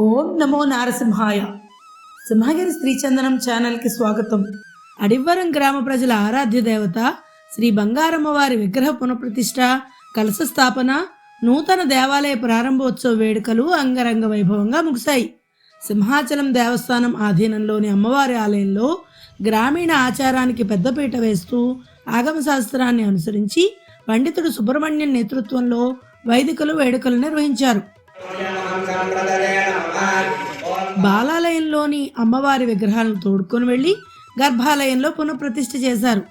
ఓం నమో నారసింహాయ. సింహగిరి శ్రీచందనం ఛానల్కి స్వాగతం. అడివ్వరం గ్రామ ప్రజల ఆరాధ్య దేవత శ్రీ బంగారమ్మ వారి విగ్రహ పునఃప్రతిష్ఠ కలశ స్థాపన నూతన దేవాలయ ప్రారంభోత్సవ వేడుకలు అంగరంగ వైభవంగా ముగిశాయి. సింహాచలం దేవస్థానం ఆధీనంలోని అమ్మవారి ఆలయంలో గ్రామీణ ఆచారానికి పెద్దపీట వేస్తూ ఆగమ శాస్త్రాన్ని అనుసరించి పండితుడు సుబ్రహ్మణ్యం నేతృత్వంలో వైదికులు వేడుకలు నిర్వహించారు. బాలాలయంలోని అమ్మవారి విగ్రహాలను తోడుకొని వెళ్ళి గర్భాలయంలో పునఃప్రతిష్ఠ చేశారు.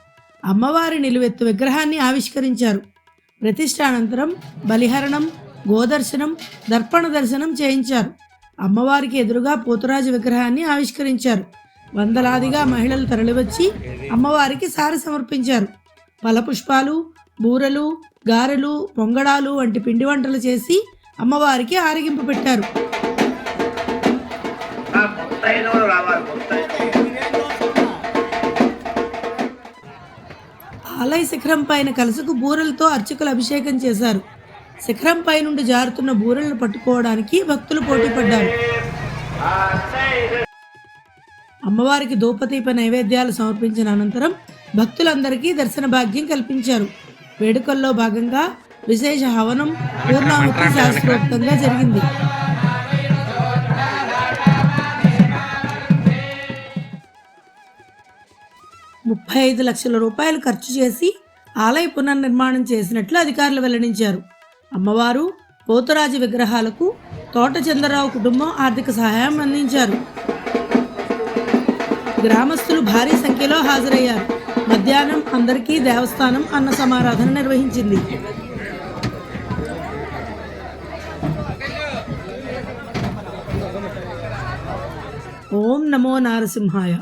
అమ్మవారి నిలువెత్తు విగ్రహాన్ని ఆవిష్కరించారు. ప్రతిష్ట అనంతరం బలిహరణం గోదర్శనం దర్పణ దర్శనం చేయించారు. అమ్మవారికి ఎదురుగా పోతురాజు విగ్రహాన్ని ఆవిష్కరించారు. వందలాదిగా మహిళలు తరలివచ్చి అమ్మవారికి సారి సమర్పించారు. ఫలపుష్పాలు బూరెలు గారెలు పొంగడాలు వంటి పిండి వంటలు చేసి అమ్మవారికి ఆరగింపు పెట్టారు ముత్తైదువులు రావాలి ఆలయ శిఖరం పైన కలుసుకు బూరెలతో అర్చకులు అభిషేకం చేశారు. శిఖరం పై నుండి జారుతున్న బూరెలను పట్టుకోవడానికి భక్తులు పోటీ పడ్డారు. అమ్మవారికి ధూపదీప నైవేద్యాలు సమర్పించిన అనంతరం భక్తులందరికీ దర్శన భాగ్యం కల్పించారు. వేడుకల్లో భాగంగా విశేష హవనం పూర్ణాహుతి శాస్త్రోక్తంగా జరిగింది. ముప్పై ఐదు లక్షల రూపాయలు ఖర్చు చేసి ఆలయ పునర్నిర్మాణం చేసినట్లు అధికారులు వెల్లడించారు. అమ్మవారు పోతురాజు విగ్రహాలకు తోట చంద్రరావు కుటుంబం ఆర్థిక సహాయం అందించారు. గ్రామస్తులు భారీ సంఖ్యలో హాజరయ్యారు. మధ్యాహ్నం అందరికీ దేవస్థానం అన్న సమారాధన నిర్వహించింది. ఓం నమో నారసింహాయ.